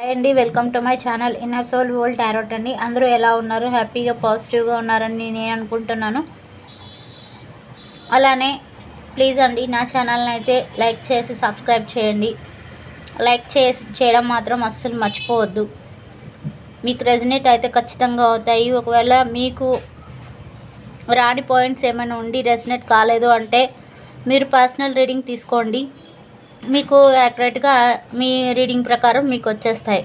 Hi అండి welcome to my channel inner soul world tarot అండి. అందరూ ఎలా ఉన్నారు? హ్యాపీగా పాజిటివ్గా ఉన్నారని నేను అనుకుంటున్నాను. అలానే ప్లీజ్ అండి నా ఛానల్ని అయితే లైక్ చేసి సబ్స్క్రైబ్ చేయండి. లైక్ చేసి చేయడం మాత్రం అస్సలు మర్చిపోవద్దు. మీకు రెజినేట్ అయితే ఖచ్చితంగా అవుతాయి. ఒకవేళ మీకు రాని పాయింట్స్ ఏమైనా ఉండి రెజినేట్ కాలేదు అంటే మీరు పర్సనల్ రీడింగ్ తీసుకోండి. మీకు యాక్యురేట్గా మీ రీడింగ్ ప్రకారం మీకు వచ్చేస్తాయి.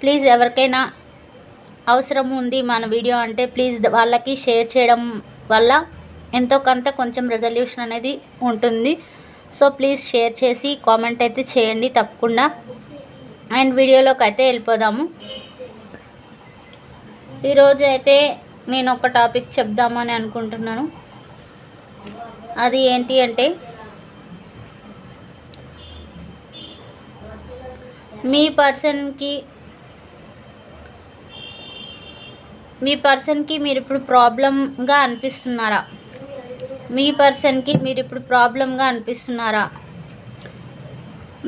ప్లీజ్ ఎవరికైనా అవసరం ఉంది మన వీడియో అంటే ప్లీజ్ వాళ్ళకి షేర్ చేయడం వల్ల ఎంతో కొంత కొంచెం రెజల్యూషన్ అనేది ఉంటుంది. సో ప్లీజ్ షేర్ చేసి కామెంట్ అయితే చేయండి తప్పకుండా. అండ్ వీడియోలోకి అయితే వెళ్ళిపోదాము. ఈరోజు అయితే నేను ఒక టాపిక్ చెప్దామని అనుకుంటున్నాను. అది ఏంటి అంటే మీ పర్సన్కి మీ పర్సన్కి మీరు ఇప్పుడు ప్రాబ్లంగా అనిపిస్తున్నారా? మీ పర్సన్కి మీరు ఇప్పుడు ప్రాబ్లంగా అనిపిస్తున్నారా?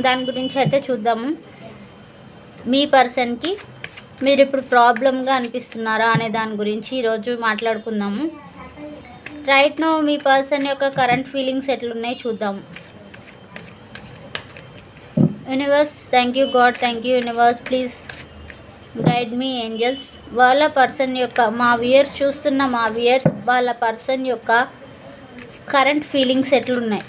దాని గురించి అయితే చూద్దాము మీ పర్సన్కి మీరు ఇప్పుడు ప్రాబ్లంగా అనిపిస్తున్నారా అనే దాని గురించి ఈరోజు మాట్లాడుకుందాము. రైట్ నో మీ పర్సన్ యొక్క కరెంట్ ఫీలింగ్స్ ఎట్లున్నాయి చూద్దాము universe thank you god thank you universe please guide me angels వాళ్ళ పర్సన్ యొక్క మా వ్యూయర్స్ చూస్తున్న మా వ్యూయర్స్ వాళ్ళ పర్సన్ యొక్క కరెంట్ ఫీలింగ్స్ ఎట్లున్నాయి?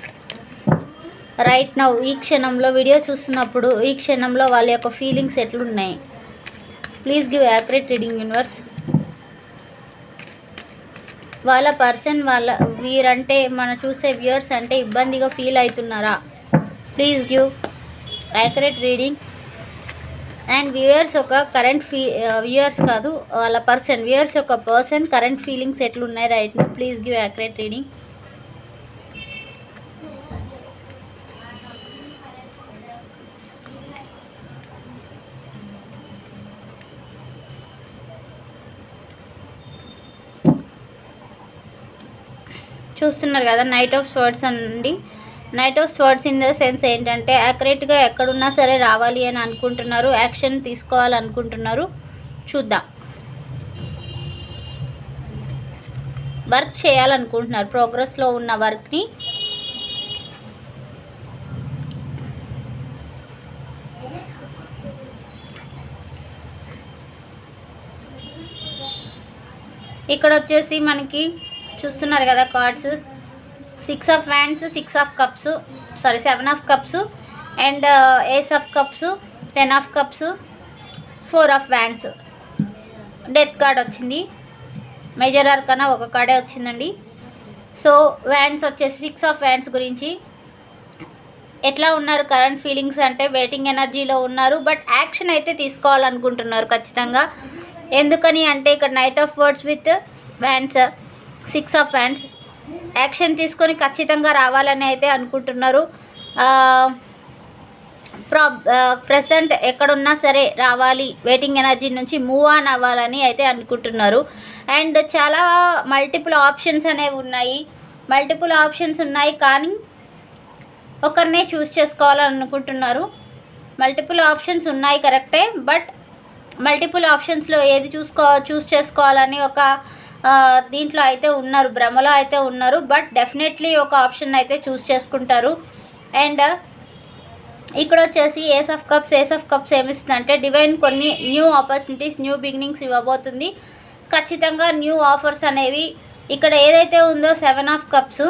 రైట్ నౌ ఈ క్షణంలో వీడియో చూస్తున్నప్పుడు ఈ క్షణంలో వాళ్ళ యొక్క ఫీలింగ్స్ ఎట్లున్నాయి? Please give accurate reading universe వాళ్ళ పర్సన్ వాళ్ళ వీరంటే మన చూసే వ్యూయర్స్ అంటే ఇబ్బందిగా ఫీల్ అవుతున్నారా? Please give accurate reading. And viewers ఒక కరెంట్ ఫీ వ్యూయర్స్ కాదు వాళ్ళ పర్సన్. వ్యూయర్స్ యొక్క పర్సన్ కరెంట్ ఫీలింగ్స్ ఎట్లున్నాయి right please give accurate reading. చూస్తున్నారు కదా నైట్ ఆఫ్ స్వర్డ్స్ అండి. Knight of swords in the sense ఏంటంటే యాక్యురేట్గా ఎక్కడున్నా సరే రావాలి అని అనుకుంటున్నారు యాక్షన్ తీసుకోవాలనుకుంటున్నారు. చూద్దాం. వర్క్ చేయాలనుకుంటున్నారు ప్రోగ్రెస్లో ఉన్న వర్క్ని ఇక్కడ వచ్చేసి మనకి చూస్తున్నారు కదా cards six of hands six of cups sorry seven of cups and ace of cups ten of cups four of wands death card వచ్చింది. మేజర్ ఆర్ కన్నా ఒక కార్డే వచ్చిందండి. సో వ్యాన్స్ వచ్చేసి సిక్స్ ఆఫ్ వ్యాన్స్ గురించి. ఎట్లా ఉన్నారు current feelings అంటే waiting ఎనర్జీలో ఉన్నారు బట్ యాక్షన్ అయితే తీసుకోవాలనుకుంటున్నారు ఖచ్చితంగా. ఎందుకని అంటే ఇక్కడ knight of swords with wands six of wands action తీసుకొని ఖచ్చితంగా రావాలని అయితే అనుకుంటున్నారు. ప్రా ప్రజెంట్ ఎక్కడున్నా సరే రావాలి. వెయిటింగ్ ఎనర్జీ నుంచి మూవ్ ఆన్ అవ్వాలని అయితే అనుకుంటున్నారు. అండ్ చాలా మల్టిపుల్ ఆప్షన్స్ అనేవి ఉన్నాయి. మల్టిపుల్ ఆప్షన్స్ ఉన్నాయి కానీ ఒకరినే చూస్ చేసుకోవాలని అనుకుంటున్నారు మల్టిపుల్ ఆప్షన్స్ ఉన్నాయి కరెక్టే బట్ మల్టిపుల్ ఆప్షన్స్లో ఏది చూసుకో చూస్ చేసుకోవాలని ఒక దీంట్లో అయితే ఉన్నారు భ్రమలో అయితే ఉన్నారు బట్ డెఫినెట్లీ ఒక ఆప్షన్ అయితే చూస్ చేసుకుంటారు. అండ్ ఇక్కడ వచ్చేసి ace of cups ace of cups ఏమిస్తుందంటే divine కొన్ని న్యూ ఆపర్చునిటీస్ న్యూ బిగినింగ్స్ ఇవ్వబోతుంది. ఖచ్చితంగా న్యూ ఆఫర్స్ అనేవి ఇక్కడ ఏదైతే ఉందో seven of cups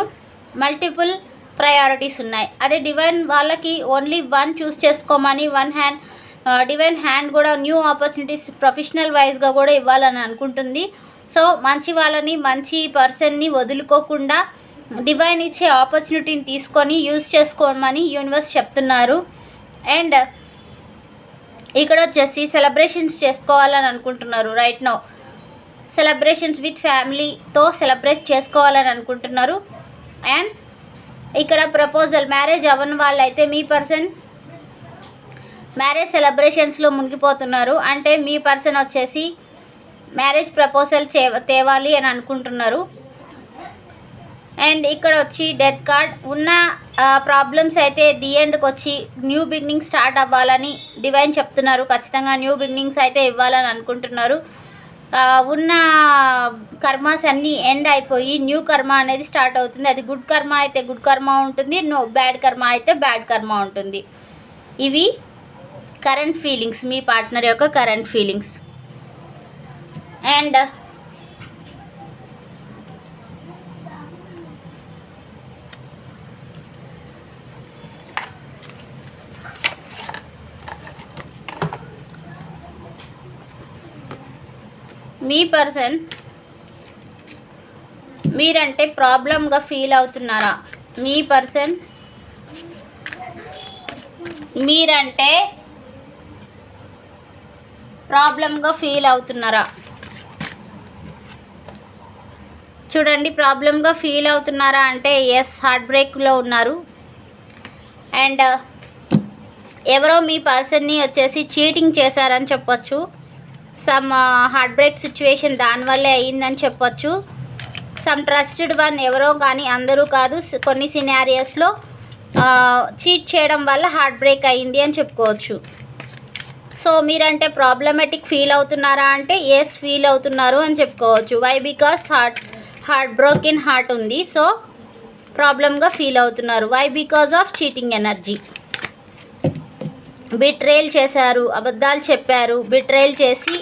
multiple priorities ఉన్నాయి. అదే డివైన్ వాళ్ళకి ఓన్లీ వన్ చూస్ చేసుకోమని వన్ హ్యాండ్ డివైన్ హ్యాండ్ కూడా న్యూ ఆపర్చునిటీస్ ప్రొఫెషనల్ వైజ్గా కూడా ఇవ్వాలని అనుకుంటుంది. సో మంచి వాళ్ళని మంచి పర్సన్ని వదులుకోకుండా డివైన్ ఇచ్చే ఆపర్చునిటీని తీసుకొని యూజ్ చేసుకోమని యూనివర్స్ చెప్తున్నారు. అండ్ ఇక్కడ వచ్చేసి సెలబ్రేషన్స్ చేసుకోవాలని అనుకుంటున్నారు రైట్ నో. సెలబ్రేషన్స్ విత్ ఫ్యామిలీతో సెలబ్రేట్ చేసుకోవాలని అనుకుంటున్నారు. అండ్ ఇక్కడ ప్రపోజల్ మ్యారేజ్ అవ్వని వాళ్ళైతే మీ పర్సన్ మ్యారేజ్ సెలబ్రేషన్స్లో మునిగిపోతున్నారు. అంటే మీ పర్సన్ వచ్చేసి మ్యారేజ్ ప్రపోజల్ చే తేవాలి అని అనుకుంటున్నారు. అండ్ ఇక్కడ వచ్చి డెత్ కార్డ్. ఉన్న ప్రాబ్లమ్స్ అయితే ది ఎండ్కి వచ్చి న్యూ బిగినింగ్ స్టార్ట్ అవ్వాలని డివైన్ చెప్తున్నారు. ఖచ్చితంగా న్యూ బిగినింగ్స్ అయితే ఇవ్వాలని అనుకుంటున్నారు. ఉన్న కర్మాస్ అన్నీ ఎండ్ అయిపోయి న్యూ కర్మ అనేది స్టార్ట్ అవుతుంది. అది గుడ్ కర్మ అయితే గుడ్ కర్మ ఉంటుంది. నో బ్యాడ్ కర్మ అయితే బ్యాడ్ కర్మ ఉంటుంది. ఇవి కరెంట్ ఫీలింగ్స్. మీ పార్ట్నర్ యొక్క కరెంట్ ఫీలింగ్స్. అండ్ uh, మీ పర్సన్ మీరంటే ప్రాబ్లంగా ఫీల్ అవుతున్నారా? మీ పర్సన్ మీరంటే ప్రాబ్లంగా ఫీల్ అవుతున్నారా? చూడండి ప్రాబ్లంగా ఫీల్ అవుతున్నారా అంటే ఎస్ హార్ట్ బ్రేక్లో ఉన్నారు. అండ్ ఎవరో మీ పర్సన్ని వచ్చేసి చీటింగ్ చేశారని చెప్పొచ్చు. సమ్ హార్ట్ బ్రేక్ సిచ్యువేషన్ దానివల్లే అయ్యిందని చెప్పొచ్చు. సమ్ ట్రస్టెడ్ వన్ ఎవరో కానీ అందరూ కాదు కొన్ని సినారియస్లో చీట్ uh, చేయడం వల్ల హార్ట్ బ్రేక్ అయ్యింది అని చెప్పుకోవచ్చు. సో మీరంటే ప్రాబ్లమెటిక్ ఫీల్ అవుతున్నారా అంటే ఎస్ ఫీల్ అవుతున్నారు అని చెప్పుకోవచ్చు. Why because heart heart broken heart ఉంది. సో ప్రాబ్లమ్గా ఫీల్ అవుతున్నారు. Why because of cheating energy betrayal చేశారు అబద్ధాలు చెప్పారు బిట్రేల్ చేసి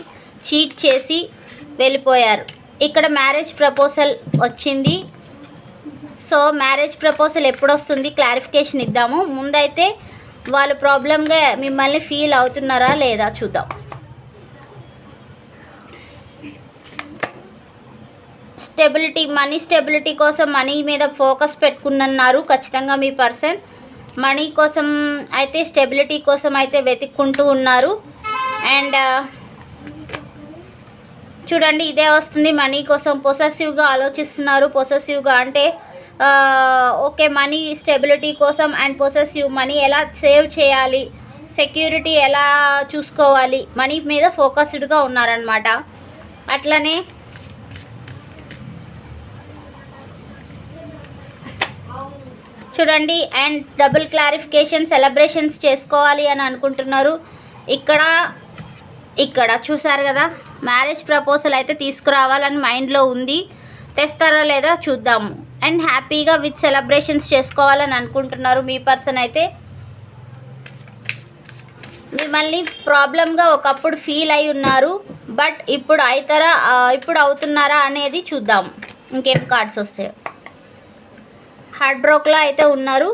చీట్ చేసి వెళ్ళిపోయారు. ఇక్కడ మ్యారేజ్ ప్రపోజల్ వచ్చింది. సో మ్యారేజ్ ప్రపోజల్ ఎప్పుడు వస్తుంది క్లారిఫికేషన్ ఇద్దాము. ముందైతే వాళ్ళు ప్రాబ్లంగా మిమ్మల్ని ఫీల్ అవుతున్నారా లేదా చూద్దాం. స్టెబిలిటీ మనీ స్టెబిలిటీ కోసం మనీ మీద ఫోకస్ పెట్టుకున్నారు ఖచ్చితంగా మీ పర్సన్. మనీ కోసం అయితే స్టెబిలిటీ కోసం అయితే వెతుక్కుంటూ ఉన్నారు. అండ్ చూడండి ఇదే వస్తుంది. మనీ కోసం పొసెసివ్గా ఆలోచిస్తున్నారు. పొసెసివ్గా అంటే ఓకే మనీ స్టెబిలిటీ కోసం అండ్ పొసెసివ్ మనీ ఎలా సేవ్ చేయాలి? సెక్యూరిటీ ఎలా చూసుకోవాలి? మనీ మీద ఫోకస్డ్గా ఉన్నారనమాట అట్లనే చూడండి అండ్ డబుల్ క్లారిఫికేషన్ సెలబ్రేషన్స్ చేసుకోవాలి అని అనుకుంటున్నారు. ఇక్కడ ఇక్కడ చూసారు కదా మ్యారేజ్ ప్రపోజల్ అయితే తీసుకురావాలని మైండ్లో ఉంది. తెస్తారా లేదా చూద్దాము. అండ్ హ్యాపీగా విత్ సెలబ్రేషన్స్ చేసుకోవాలని అనుకుంటున్నారు మీ పర్సన్ అయితే. మిమ్మల్ని ప్రాబ్లంగా ఒకప్పుడు ఫీల్ అయి ఉన్నారు బట్ ఇప్పుడు అవుతారా ఇప్పుడు అవుతున్నారా అనేది చూద్దాం. ఇంకేం కార్డ్స్ వస్తాయో. హార్డ్ రోక్లో అయితే ఉన్నారు.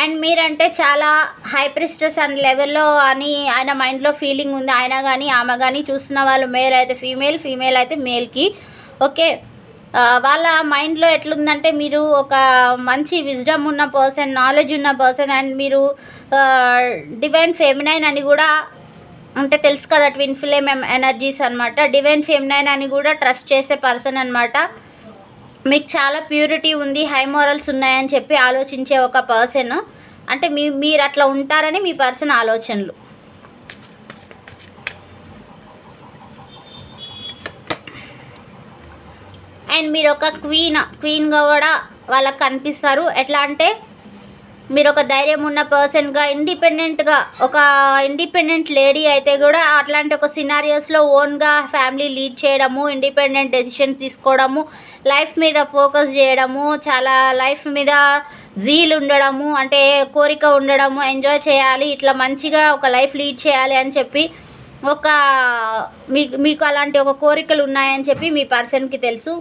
అండ్ మీరంటే చాలా హై ప్రిస్టస్ అండ్ లెవెల్లో అని ఆయన మైండ్లో ఫీలింగ్ ఉంది. ఆయన కానీ ఆమె కానీ చూస్తున్న వాళ్ళు మేల్ అయితే ఫీమేల్ ఫీమేల్ అయితే మేల్కి. ఓకే. వాళ్ళ మైండ్లో ఎట్లుందంటే మీరు ఒక మంచి విజ్డమ్ ఉన్న పర్సన్ నాలెడ్జ్ ఉన్న పర్సన్ అండ్ మీరు డివైన్ ఫెమినైన్ అని కూడా అంటే తెలుసు కదా ట్విన్ ఫ్లేమ్ ఎనర్జీస్ అనమాట డివైన్ ఫెమినైన్ అని కూడా ట్రస్ట్ చేసే పర్సన్ అనమాట మీకు చాలా ప్యూరిటీ ఉంది హై మోరల్స్ ఉన్నాయని చెప్పి ఆలోచించే ఒక పర్సన్. అంటే మీ మీరు అట్లా ఉంటారని మీ పర్సన్ ఆలోచనలు. అండ్ మీరు ఒక క్వీన్ క్వీన్గా కూడా వాళ్ళకి కనిపిస్తారు. ఎట్లా అంటే మీరు ఒక ధైర్యం ఉన్న పర్సన్గా ఇండిపెండెంట్గా ఒక ఇండిపెండెంట్ లేడీ అయితే కూడా అట్లాంటి ఒక సినారియోస్లో ఓన్గా ఫ్యామిలీ లీడ్ చేయడము ఇండిపెండెంట్ డెసిషన్స్ తీసుకోవడము లైఫ్ మీద ఫోకస్ చేయడము చాలా లైఫ్ మీద జీల్ ఉండడము అంటే కోరిక ఉండడము ఎంజాయ్ చేయాలి ఇట్లా మంచిగా ఒక లైఫ్ లీడ్ చేయాలి అని చెప్పి ఒక మీకు మీకు అలాంటి ఒక కోరికలు ఉన్నాయని చెప్పి మీ పర్సన్కి తెలుసు.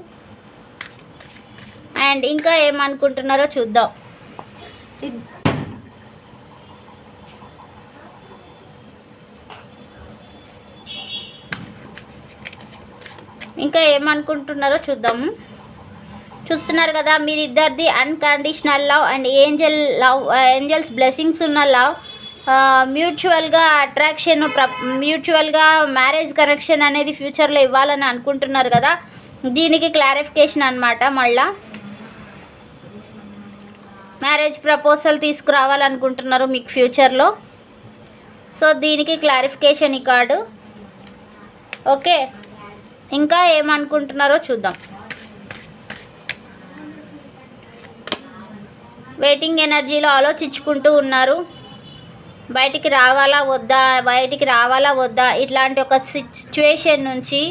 అండ్ ఇంకా ఏమనుకుంటున్నారో చూద్దాం. ఇంకా ఏమనుకుంటున్నారో చూద్దాము. చూస్తున్నారు కదా మీరిద్దరిది unconditional love and angel love angels blessings ఉన్న లవ్ మ్యూచువల్గా అట్రాక్షన్ ప్ర మ్యూచువల్గా మ్యారేజ్ కనెక్షన్ అనేది ఫ్యూచర్లో ఇవ్వాలని అనుకుంటున్నారు కదా. దీనికి క్లారిఫికేషన్ అనమాట మళ్ళీ. మ్యారేజ్ ప్రపోజల్ తీసుకురావాలనుకుంటున్నారు మీకు ఫ్యూచర్లో. సో దీనికి క్లారిఫికేషన్ ఈ కార్డు. ఓకే? ఇంకా ఏమనుకుంటున్నారో చూద్దాం. వెయిటింగ్ ఎనర్జీలో ఆలోచించుకుంటూ ఉన్నారు. బయటికి రావాలా వద్దా బయటికి రావాలా వద్దా? ఇట్లాంటి ఒక సిచ్యువేషన్ నుంచి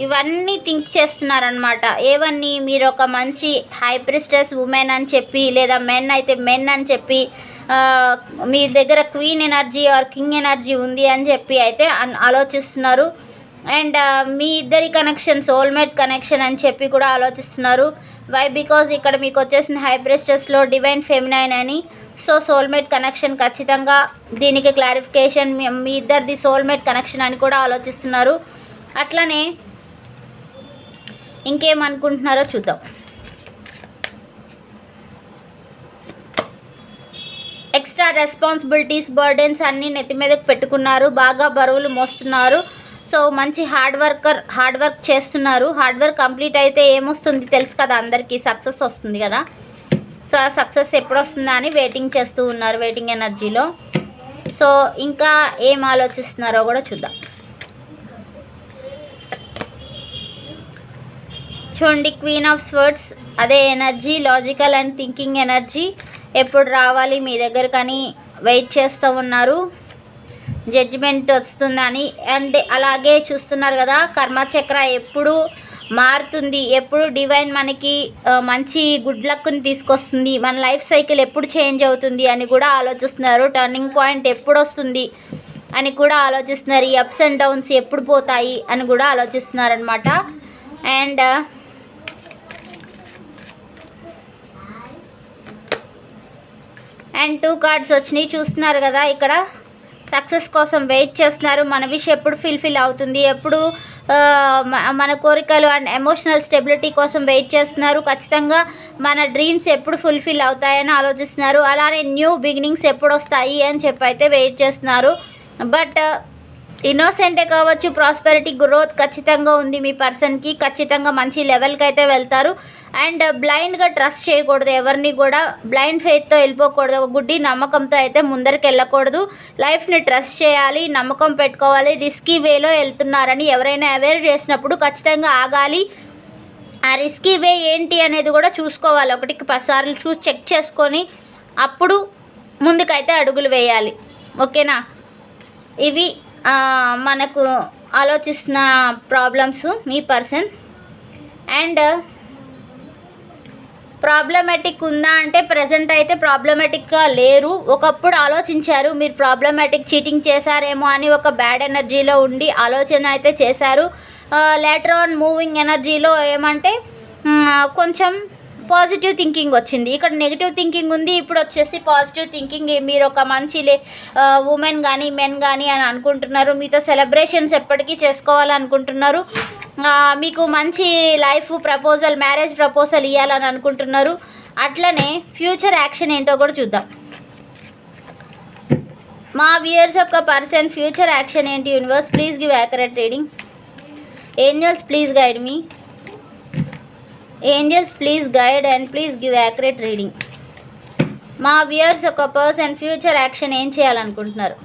ఇవన్నీ థింక్ చేస్తున్నారనమాట ఏవన్నీ? మీరు ఒక మంచి హైప్రిస్టెస్ ఉమెన్ అని చెప్పి లేదా మెన్ అయితే మెన్ అని చెప్పి మీ దగ్గర queen energy or king energy ఉంది అని చెప్పి అయితే అన్- ఆలోచిస్తున్నారు. అండ్ మీ ఇద్దరి కనెక్షన్ సోల్మేట్ కనెక్షన్ అని చెప్పి కూడా ఆలోచిస్తున్నారు. వై బికాజ్ ఇక్కడ మీకు వచ్చేసిన హైబ్రిస్టస్లో డివైన్ ఫెమినైన్ అని. సో సోల్మేట్ కనెక్షన్ ఖచ్చితంగా దీనికి క్లారిఫికేషన్ మీ మీ ఇద్దరిది సోల్మేట్ కనెక్షన్ అని కూడా ఆలోచిస్తున్నారు. అట్లనే ఇంకేమనుకుంటున్నారో చూద్దాం. ఎక్స్ట్రా రెస్పాన్సిబిలిటీస్ బర్డెన్స్ అన్నీ నెత్తి మీదకి పెట్టుకున్నారు. బాగా బరువులు మోస్తున్నారు. సో మంచి హార్డ్ వర్కర్ హార్డ్ వర్క్ చేస్తున్నారు. హార్డ్ వర్క్ కంప్లీట్ అయితే ఏమొస్తుంది తెలుసు కదా అందరికీ. సక్సెస్ వస్తుంది కదా. సో ఆ సక్సెస్ ఎప్పుడు వస్తుందా అని వెయిటింగ్ చేస్తూ ఉన్నారు వెయిటింగ్ ఎనర్జీలో సో ఇంకా ఏం ఆలోచిస్తున్నారో కూడా చూద్దాం. చూడండి క్వీన్ ఆఫ్ స్వర్డ్స్ అదే energy logical and thinking energy ఎప్పుడు రావాలి మీ దగ్గర కానీ వెయిట్ చేస్తూ ఉన్నారు. జడ్జిమెంట్ వస్తుందని. అండ్ అలాగే చూస్తున్నారు కదా కర్మచక్ర ఎప్పుడు మారుతుంది ఎప్పుడు డివైన్ మనకి మంచి గుడ్ లక్ని తీసుకొస్తుంది మన లైఫ్ సైకిల్ ఎప్పుడు చేంజ్ అవుతుంది అని కూడా ఆలోచిస్తున్నారు. టర్నింగ్ పాయింట్ ఎప్పుడు వస్తుంది అని కూడా ఆలోచిస్తున్నారు. ఈ అప్స్ అండ్ డౌన్స్ ఎప్పుడు పోతాయి అని కూడా ఆలోచిస్తున్నారు అనమాట అండ్ అండ్ టూ కార్డ్స్ వచ్చినాయి చూస్తున్నారు కదా ఇక్కడ సక్సెస్ కోసం వెయిట్ చేస్తున్నారు. మన విష్ ఎప్పుడు ఫిల్ఫిల్ అవుతుంది ఎప్పుడు మన కోరికలు అండ్ ఎమోషనల్ స్టెబిలిటీ కోసం వెయిట్ చేస్తున్నారు. ఖచ్చితంగా మన డ్రీమ్స్ ఎప్పుడు ఫుల్ఫిల్ అవుతాయని ఆలోచిస్తున్నారు. అలానే న్యూ బిగినింగ్స్ ఎప్పుడు వస్తాయి అని చెప్పి అయితే వెయిట్ చేస్తున్నారు. బట్ ఇన్నోసెంటే కావచ్చు ప్రాస్పెరిటీ గ్రోత్ ఖచ్చితంగా ఉంది మీ పర్సన్కి ఖచ్చితంగా మంచి లెవెల్కి అయితే వెళ్తారు. అండ్ బ్లైండ్గా ట్రస్ట్ చేయకూడదు ఎవరిని కూడా. బ్లైండ్ ఫెయిత్తో వెళ్ళిపోకూడదు. ఒక గుడ్డి నమ్మకంతో అయితే ముందరికి వెళ్ళకూడదు. లైఫ్ని ట్రస్ట్ చేయాలి నమ్మకం పెట్టుకోవాలి రిస్కీ వేలో వెళ్తున్నారని ఎవరైనా అవేర్ చేసినప్పుడు ఖచ్చితంగా ఆగాలి. ఆ రిస్కీ వే ఏంటి అనేది కూడా చూసుకోవాలి. ఒకటికి పదిసార్లు చూసి చెక్ చేసుకొని అప్పుడు ముందుకైతే అడుగులు వేయాలి. ఓకేనా ఇవి మనకు ఆలోచిస్తున్న ప్రాబ్లమ్స్ మీ పర్సన్ అండ్ ప్రాబ్లమెటిక్ ఉందా అంటే ప్రజెంట్ అయితే ప్రాబ్లమెటిక్గా లేరు. ఒకప్పుడు ఆలోచించారు మీరు ప్రాబ్లమెటిక్ చీటింగ్ చేశారేమో అని ఒక బ్యాడ్ ఎనర్జీలో ఉండి ఆలోచన అయితే చేశారు. లేటర్ ఆన్ మూవింగ్ ఎనర్జీలో ఏమంటే కొంచెం పాజిటివ్ థింకింగ్ వచ్చింది. ఇక్కడ నెగిటివ్ థింకింగ్ ఉంది ఇప్పుడు వచ్చేసి పాజిటివ్ థింకింగ్ మీరు ఒక మంచి ఉమెన్ కానీ మెన్ కానీ అని అనుకుంటున్నారు. మీతో సెలబ్రేషన్స్ ఎప్పటికీ చేసుకోవాలనుకుంటున్నారు. మీకు మంచి లైఫ్ ప్రపోజల్ మ్యారేజ్ ప్రపోజల్ ఇవ్వాలని అనుకుంటున్నారు. అట్లనే ఫ్యూచర్ యాక్షన్ ఏంటో కూడా చూద్దాం. మా వ్యూయర్స్ యొక్క పర్సన్ ఫ్యూచర్ యాక్షన్ ఏంటి? Universe please give accurate reading. Angels please guide me. Angels please guide and please give accurate reading మా వ్యూయర్స్ ఒక పర్సన్ ఫ్యూచర్ యాక్షన్ ఏం చేయాలనుకుంటున్నారు?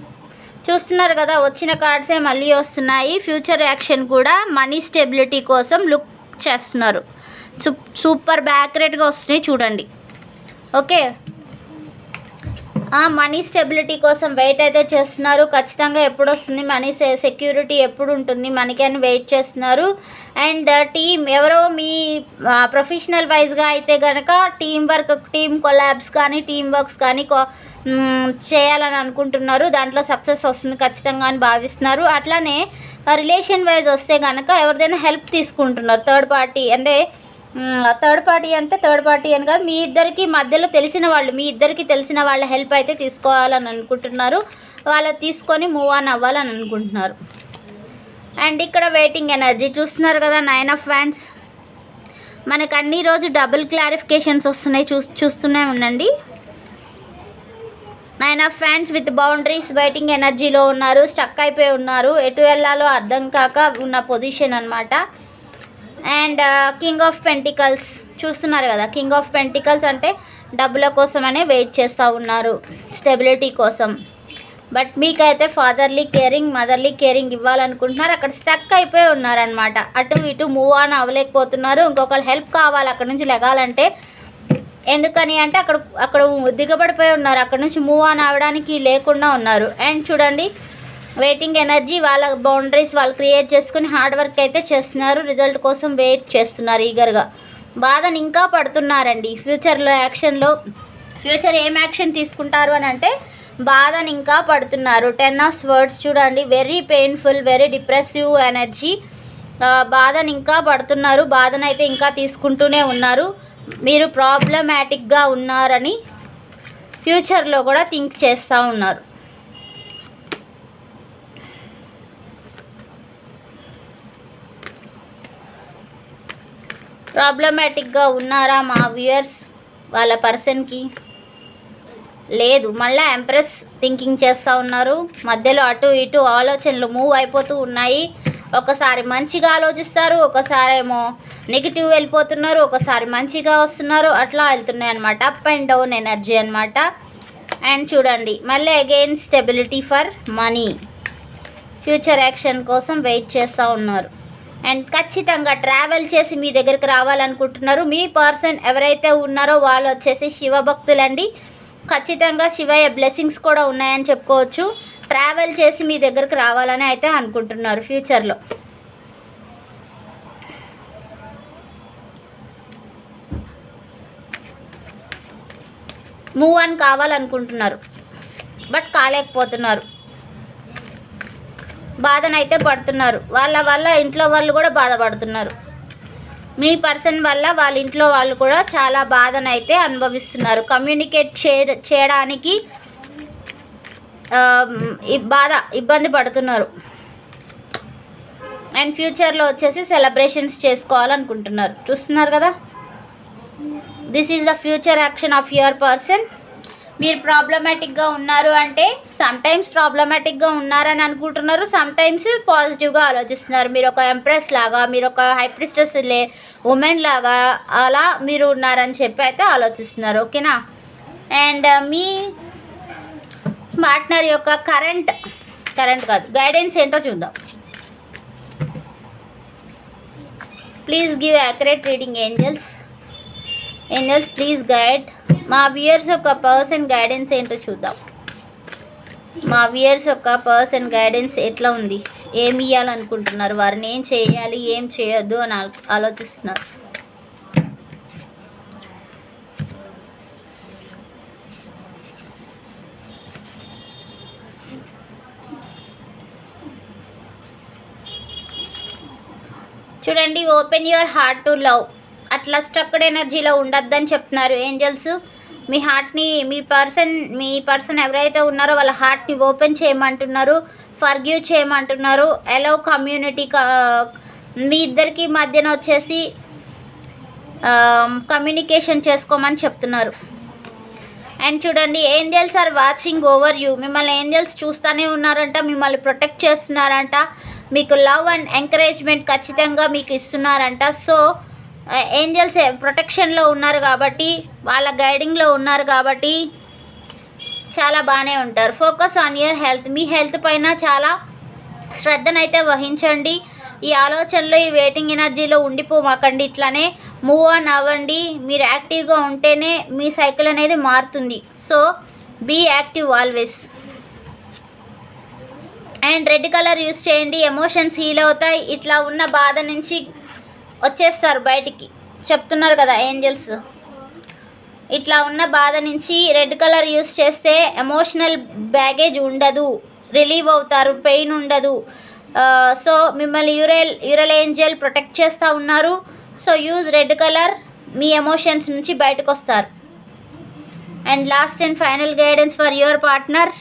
చూస్తున్నారు కదా వచ్చిన కార్డ్సే మళ్ళీ వస్తున్నాయి. ఫ్యూచర్ యాక్షన్ కూడా మనీ స్టెబిలిటీ కోసం లుక్ చేస్తున్నారు. సూపర్ బ్యాక్రేట్గా వస్తున్నాయి చూడండి. ఓకే మనీ స్టెబిలిటీ కోసం వెయిట్ అయితే చేస్తున్నారు. ఖచ్చితంగా ఎప్పుడు వస్తుంది మనీ సెక్యూరిటీ ఎప్పుడు ఉంటుంది మనకి అని వెయిట్ చేస్తున్నారు. అండ్ టీమ్ ఎవరో మీ ప్రొఫెషనల్ వైజ్గా అయితే కనుక టీం వర్క్ టీమ్ కొలాబ్స్ కానీ టీం వర్క్స్ కానీ చేయాలని అనుకుంటున్నారు. దాంట్లో సక్సెస్ వస్తుంది ఖచ్చితంగా అని భావిస్తున్నారు. అట్లానే రిలేషన్ వైజ్ వస్తే కనుక ఎవరిదైనా హెల్ప్ తీసుకుంటున్నారు. థర్డ్ పార్టీ అంటే థర్డ్ పార్టీ అంటే థర్డ్ పార్టీ అని కాదు. మీ ఇద్దరికి మధ్యలో తెలిసిన వాళ్ళు మీ ఇద్దరికి తెలిసిన వాళ్ళ హెల్ప్ అయితే తీసుకోవాలని అనుకుంటున్నారు. వాళ్ళు తీసుకొని మూవ్ ఆన్ అవ్వాలని అనుకుంటున్నారు. అండ్ ఇక్కడ వెయిటింగ్ ఎనర్జీ చూస్తున్నారు కదా నైన్ ఆఫ్ ఫ్యాన్స్ మనకు అన్ని రోజు డబుల్ క్లారిఫికేషన్స్ వస్తున్నాయి చూ చూస్తూనే ఉండండి. నైన్ ఆఫ్ ఫ్యాన్స్ విత్ బౌండరీస్ వెయిటింగ్ ఎనర్జీలో ఉన్నారు స్టక్ అయిపోయి ఉన్నారు. ఎటు వెళ్ళాలో అర్థం కాక ఉన్న పొజిషన్ అనమాట అండ్ కింగ్ ఆఫ్ పెంటికల్స్ చూస్తున్నారు కదా కింగ్ ఆఫ్ పెంటికల్స్ అంటే డబ్బుల కోసమనే వెయిట్ చేస్తూ ఉన్నారు స్టెబిలిటీ కోసం. బట్ మీకైతే ఫాదర్లీ కేరింగ్ మదర్లీ కేరింగ్ ఇవ్వాలనుకుంటున్నారు అక్కడ స్టక్ అయిపోయి ఉన్నారనమాట అటు ఇటు మూవ్ ఆన్ అవ్వలేకపోతున్నారు ఇంకొకరు హెల్ప్ కావాలి అక్కడ నుంచి లెగాలంటే. ఎందుకని అంటే అక్కడ అక్కడ దిగబడిపోయి ఉన్నారు అక్కడ నుంచి మూవ్ ఆన్ అవ్వడానికి లేకుండా ఉన్నారు. అండ్ చూడండి వెయిటింగ్ ఎనర్జీ వాళ్ళ బౌండరీస్ వాళ్ళు క్రియేట్ చేసుకుని హార్డ్ వర్క్ అయితే చేస్తున్నారు. రిజల్ట్ కోసం వెయిట్ చేస్తున్నారు ఈగర్గా. బాధను ఇంకా పడుతున్నారండి. ఫ్యూచర్లో యాక్షన్లో ఫ్యూచర్ ఏం యాక్షన్ తీసుకుంటారు అని అంటే బాధను ఇంకా పడుతున్నారు. టెన్ ఆఫ్ వర్డ్స్ చూడండి. Very painful very depressive energy బాధను ఇంకా పడుతున్నారు. బాధను అయితే ఇంకా తీసుకుంటూనే ఉన్నారు. మీరు ప్రాబ్లమాటిక్గా ఉన్నారని ఫ్యూచర్లో కూడా థింక్ చేస్తూ ఉన్నారు. ప్రాబ్లమాటిక్గా ఉన్నారా మా వ్యూయర్స్ వాళ్ళ పర్సన్కి లేదు మళ్ళీ ఎంప్రెస్ థింకింగ్ చేస్తూ ఉన్నారు. మధ్యలో అటు ఇటు ఆలోచనలు మూవ్ అయిపోతూ ఉన్నాయి. ఒకసారి మంచిగా ఆలోచిస్తారు ఒకసారి ఏమో నెగిటివ్ వెళ్ళిపోతున్నారు ఒకసారి మంచిగా వస్తున్నారు. అట్లా వెళ్తున్నాయి అనమాట అప్ అండ్ డౌన్ ఎనర్జీ అనమాట అండ్ చూడండి మళ్ళీ again stability for money future action కోసం వెయిట్ చేస్తూ ఉన్నారు. అండ్ ఖచ్చితంగా ట్రావెల్ చేసి మీ దగ్గరికి రావాలనుకుంటున్నారు. మీ పర్సన్ ఎవరైతే ఉన్నారో వాళ్ళు వచ్చేసి శివభక్తులండి. ఖచ్చితంగా శివయ్య బ్లెస్సింగ్స్ కూడా ఉన్నాయని చెప్పుకోవచ్చు. ట్రావెల్ చేసి మీ దగ్గరికి రావాలని అయితే అనుకుంటున్నారు ఫ్యూచర్లో. మూవ్ ఆన్ కావాలనుకుంటున్నారు. బట్ కాలేకపోతున్నారు. బాధనైతే పడుతున్నారు. వాళ్ళ వల్ల ఇంట్లో వాళ్ళు కూడా బాధపడుతున్నారు. మీ పర్సన్ వల్ల వాళ్ళ ఇంట్లో వాళ్ళు కూడా చాలా బాధనైతే అనుభవిస్తున్నారు. కమ్యూనికేట్ చే చేయడానికి బాధ ఇబ్బంది పడుతున్నారు. అండ్ ఫ్యూచర్లో వచ్చేసి సెలబ్రేషన్స్ చేసుకోవాలనుకుంటున్నారు. చూస్తున్నారు కదా? This is the future action of your person మీరు ప్రాబ్లమాటిక్గా ఉన్నారు అంటే సమ్టైమ్స్ ప్రాబ్లమాటిక్గా ఉన్నారని అనుకుంటున్నారు సమ్టైమ్స్ పాజిటివ్గా ఆలోచిస్తున్నారు. మీరు ఒక ఎంప్రెస్ లాగా మీరు ఒక హైప్రిస్టెస్ లే ఉమెన్ లాగా అలా మీరు ఉన్నారని చెప్పి అయితే ఆలోచిస్తున్నారు. ఓకేనా అండ్ uh, మీ పార్ట్నర్ యొక్క కరెంట్ కరెంట్ కాదు గైడెన్స్ ఏంటో చూద్దాం. Please give accurate reading angels angels please guide మా వ్యూయర్స్ యొక్క పర్సన్ గైడెన్స్ ఏంటో చూద్దాం. మా వ్యూయర్స్ యొక్క పర్సన్ గైడెన్స్ ఎట్లా ఉంది? ఏమి ఇవ్వాలనుకుంటున్నారు వారిని ఏం చేయాలి? ఏం చేయొద్దు అని ఆలోచిస్తున్నారు. చూడండి open your heart to love అట్లా స్ట్రక్డ్ ఎనర్జీలో ఉండొద్దని చెప్తున్నారు. ఏంజల్స్? మీ హార్ట్ని మీ పర్సన్ మీ పర్సన్ ఎవరైతే ఉన్నారో వాళ్ళ హార్ట్ని ఓపెన్ చేయమంటున్నారు ఫర్గ్యూ చేయమంటున్నారు. ఎలో కమ్యూనిటీ మీ ఇద్దరికి మధ్యన వచ్చేసి um, కమ్యూనికేషన్ చేసుకోమని చెప్తున్నారు. అండ్ చూడండి angels are watching over you మిమ్మల్ని ఏంజల్స్ చూస్తూనే ఉన్నారంట మిమ్మల్ని ప్రొటెక్ట్ చేస్తున్నారంట. మీకు లవ్ అండ్ ఎంకరేజ్మెంట్ ఖచ్చితంగా మీకు ఇస్తున్నారంట. సో ఏంజల్స్ ప్రొటెక్షన్లో ఉన్నారు కాబట్టి వాళ్ళ గైడింగ్లో ఉన్నారు కాబట్టి చాలా బాగానే ఉంటారు. Focus on your health. Me health పైన చాలా శ్రద్ధనైతే వహించండి. ఈ ఆలోచనలో ఈ వెయిటింగ్ ఎనర్జీలో ఉండిపోమాకండి. ఇట్లానే మూవ్ ఆన్ అవ్వండి. మీరు యాక్టివ్గా ఉంటేనే మీ సైకిల్ అనేది మారుతుంది. So be active always. And red colour use చేయండి. ఎమోషన్స్ హీల్ అవుతాయి. ఇట్లా ఉన్న బాధ నుంచి వచ్చేస్తారు బయటికి. చెప్తున్నారు కదా ఏంజల్స్. ఇట్లా ఉన్న బాధ నుంచి రెడ్ కలర్ యూస్ చేస్తే ఎమోషనల్ బ్యాగేజ్ ఉండదు రిలీవ్ అవుతారు పెయిన్ ఉండదు. సో మిమ్మల్ని యూరల్ యూరల్ ఏంజల్ ప్రొటెక్ట్ చేస్తూ ఉన్నారు. సో యూజ్ రెడ్ కలర్ మీ ఎమోషన్స్ నుంచి బయటకు వస్తారు and last and final guidance for your partner.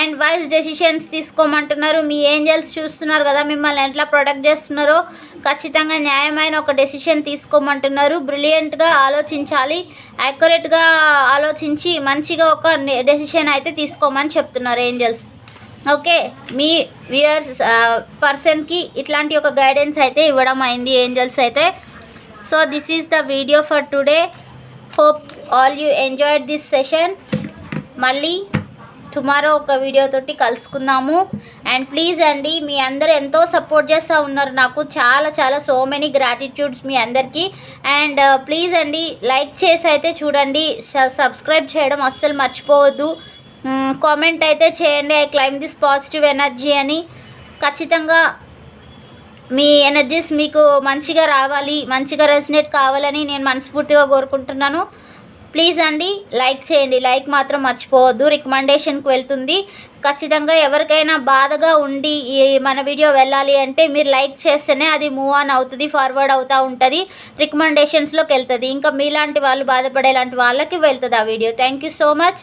And wise decisions తీసుకోమంటున్నారు. మీ ఏంజల్స్ చూస్తున్నారు కదా మిమ్మల్ని ఎట్లా ప్రొటెక్ట్ చేస్తున్నారో ఖచ్చితంగా న్యాయమైన ఒక డెసిషన్ తీసుకోమంటున్నారు. బ్రిలియంట్గా ఆలోచించాలి యాక్యురేట్గా ఆలోచించి మంచిగా ఒక డెసిషన్ అయితే తీసుకోమని చెప్తున్నారు ఏంజల్స్. ఓకే మీ వ్యూయర్స్ పర్సన్కి ఇట్లాంటి ఒక గైడెన్స్ అయితే ఇవ్వడం అయింది ఏంజల్స్ అయితే. So this is the video for today. Hope all you enjoyed this session. మళ్ళీ టుమారో ఒక వీడియోతోటి కలుసుకుందాము. అండ్ ప్లీజ్ అండి మీ అందరు ఎంతో సపోర్ట్ చేస్తూ ఉన్నారు నాకు. చాలా చాలా సో మెనీ గ్రాటిట్యూడ్స్ మీ అందరికీ. అండ్ ప్లీజ్ uh, అండి లైక్ చేసి అయితే చూడండి. సబ్స్క్రైబ్ చేయడం అస్సలు మర్చిపోవద్దు. కామెంట్ అయితే చేయండి. I claim this positive energy అని. ఖచ్చితంగా మీ ఎనర్జీస్ మీకు మంచిగా రావాలి మంచిగా రెసినేట్ కావాలని నేను మనస్ఫూర్తిగా కోరుకుంటున్నాను. ప్లీజ్ అండి లైక్ చేయండి. లైక్ మాత్రం మర్చిపోవద్దు. రికమెండేషన్కి వెళ్తుంది. ఖచ్చితంగా ఎవరికైనా బాధగా ఉండి ఈ మన వీడియో వెళ్ళాలి అంటే మీరు లైక్ చేస్తేనే అది మూవ్ ఆన్ అవుతుంది ఫార్వర్డ్ అవుతూ ఉంటుంది రికమెండేషన్స్లోకి వెళ్తుంది. ఇంకా మీలాంటి వాళ్ళు బాధపడేలాంటి వాళ్ళకి వెళ్తుంది ఆ video. Thank you so much.